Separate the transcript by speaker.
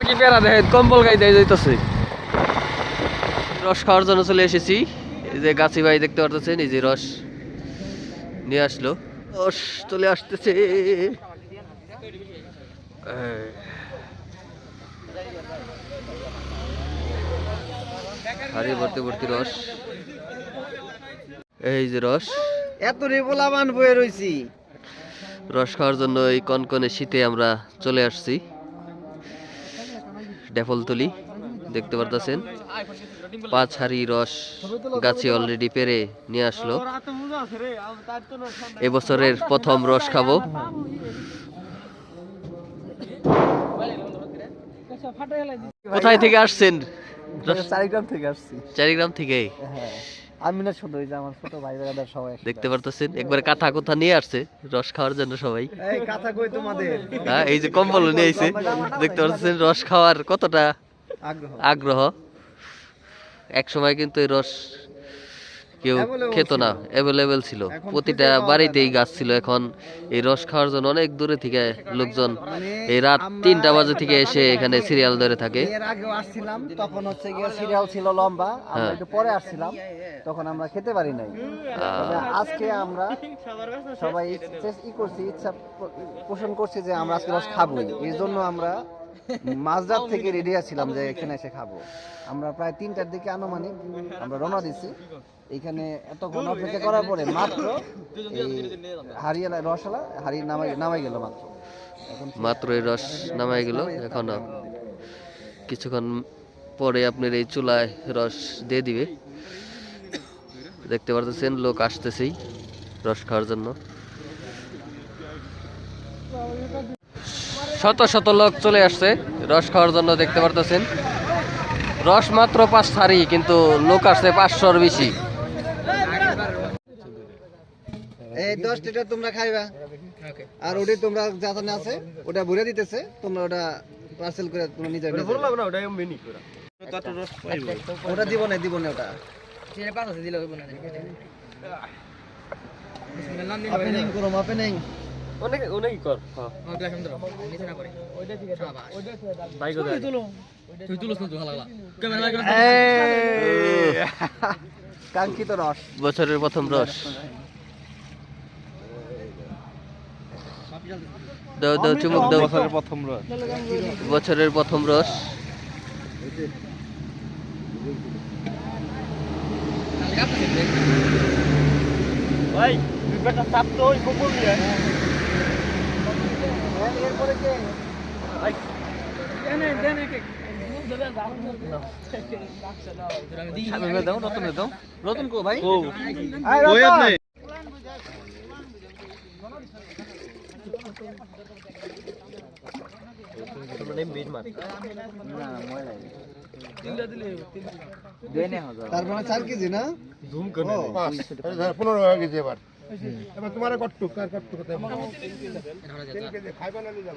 Speaker 1: কি পেরা দেখেন কম্বল গাই দেয় যাইতেছে। রস খাওয়ার জন্য চলে এসেছি। এই যে গাছি ভাই দেখতে পারতেছেন এই যে রস নিয়ে আসলো। রস চলে আসতেছে। হাড়ি ভর্তি ভর্তি রস। এই যে রস।
Speaker 2: এত রেবলাবান বয়ে রইছি।
Speaker 1: রস খাওয়ার জন্য এই কনকনে শীতে আমরা চলে আসছি। ডেফলতলি দেখতে পারতেছেন। পাঁচ হাড়ি রস গাছে অলরেডি পেরে নিয়ে আসলো। এবছরের প্রথম রস খাব। কোথায় থেকে আসছেন?
Speaker 2: চারিগ্রাম থেকে আসছি।
Speaker 1: চারিগ্রাম থেকে?
Speaker 2: হ্যাঁ। আমি না ছোট ওই যে আমার ছোট ভাই বেড়াদার সবাই
Speaker 1: দেখতে পারতেছেন? একবার কাঁথা কোথা নিয়ে আসছে রস খাওয়ার জন্য সবাই।
Speaker 2: এই কাঁথা কই তোমাদের?
Speaker 1: হ্যাঁ এই যে কম্বল নিয়ে আইছে। দেখতে পারতেছেন রস খাওয়ার কতটা
Speaker 2: আগ্রহ।
Speaker 1: আগ্রহ? এক সময় কিন্তু এই রস কেউ খেত না অ্যাভেলেবেল ছিল। প্রতিটা বাড়িতেই গাছ ছিল। এখন এই রস খাওয়ার জন্য অনেক দূরে থেকে লোকজন
Speaker 2: মানে
Speaker 1: এই রাত তিনটা বাজে থেকে এসে এখানে সিরিয়াল ধরে থাকে।
Speaker 2: এর আগেও আসছিলাম তখন হচ্ছে গিয়ে সিরিয়াল ছিল লম্বা। আমরা
Speaker 1: হ্যাঁ।
Speaker 2: একটু পরে আসছিলাম তখন আমরা খেতে পারি নাই। আজকে আমরা সবাই ই করছি ইচ্ছা পোষণ করছি যে আমরা আজকে রস খাবোই। এই জন্য আমরা মাঝরাত থেকে রেডি আছিলাম যে এখানে এসে খাব। আমরা প্রায় তিনটার দিকে আনুমানিক আমরা রওনা দিছি। এইখানে এতক্ষণ অপেক্ষা করার পরে মাত্র হারিয়ালা রসালা হারিয়ে নামাই নামাই গেল মাত্র।
Speaker 1: মাত্র এই রস নামাই গেল। এখন কিছুক্ষণ পরে আপনার এই চুলায় রস দিয়ে দিবে। দেখতে পারতেছেন লোক আসতেছেই রস খাওয়ার জন্য। শত শত লোক চলে আসছে। রস খাওয়ার জন্য দেখতে পারতেছেন। রস মাত্র পাঁচ থারি কিন্তু লোক আসছে পাঁচশোর বেশি।
Speaker 2: এই দশ লিটার তোমরা খাইবা। আর ওটা তোমরা যাতে আছে ওটা ভরে দিতেছে তোমরা ওটা পার্সেল করে তোমরা নিজে নিজে ওটা দিব না দিব না ওটা। ওপেনিং করো ওপেনিং কাঙ্ক্ষিত রস।
Speaker 1: বছরের প্রথম রস। দাও দাও চুমুক দাও।
Speaker 2: প্রথম রস।
Speaker 1: বছরের প্রথম রস।
Speaker 2: এরপরে কে
Speaker 1: রতন কো ভাই
Speaker 2: আয় রতন। তার মানে চার কেজি না?
Speaker 3: পনেরো কেজি এবার। এবার তোমার কট্টুক কট্টু কট্টুক খাইবা না নিয়ে যাব।